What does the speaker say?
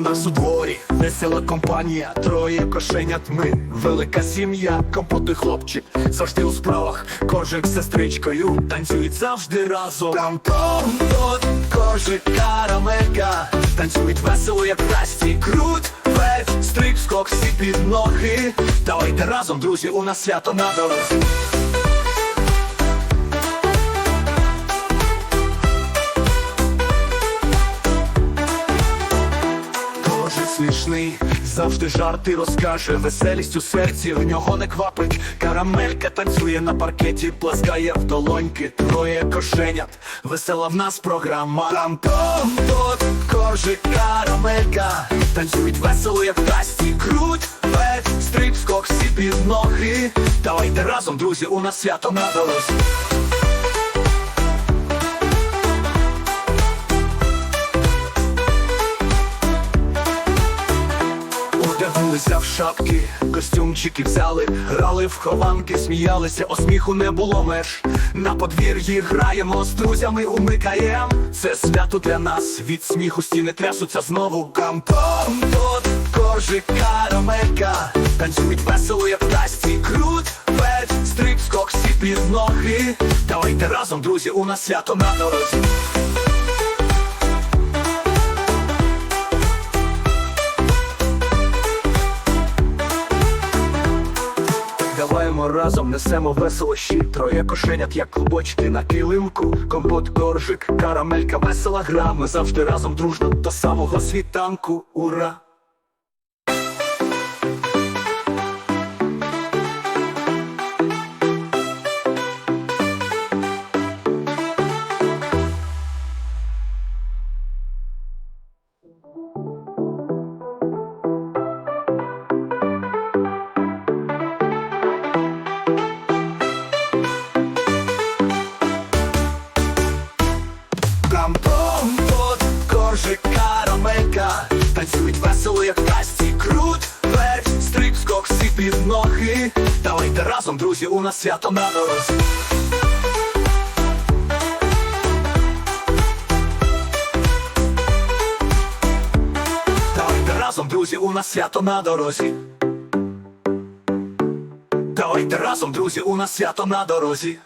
нас у дворі, весела компанія, троє кошенят ми, велика сім'я, компоти хлопчик, завжди у справах, кожик з сестричкою, танцюють завжди разом. Там компот, кожик, карамелька, танцюють весело, як Расті, крут, весь, стрик, скок, всі під ноги. Давайте разом, друзі, у нас свято на дорозі. Смішний, завжди жарти розкаже, веселість у серці в нього не квапить. Карамелька танцює на паркеті, плескає в долоньки, троє кошенят. Весела в нас програма. Там том, тот, кожик, карамелька. Танцюють весело, як в тасті, круть, весь, стрип, скок, всі під ноги. Давайте разом, друзі, у нас свято на дорозі. Одягнулися в шапки, костюмчики взяли, грали в хованки, сміялися, о сміху не було меж. На подвір'ї граємо з друзями, умикаєм. Це свято для нас, від сміху стіни трясуться знову. Кампом, тот, кожик, карамелька, танцюють весело, як тасті, крут, весь, стрип, скок, всі під ноги. Давайте разом, друзі, у нас свято на дорозі. Даваємо разом, несемо весело щі Троє кошенят, як клубочки на килимку. Компот, коржик, карамелька, весела гра Ми завжди разом дружно до самого світанку. Ура! Кампом, тот, коржик, карамелька. Танцюють весело, як касті Крут, весь, стрип, скок, всі під ноги. Давайте разом, друзі, у нас свято на дорозі Давайте разом, друзі, у нас свято на дорозі. Давайте разом, друзі, у нас свято на дорозі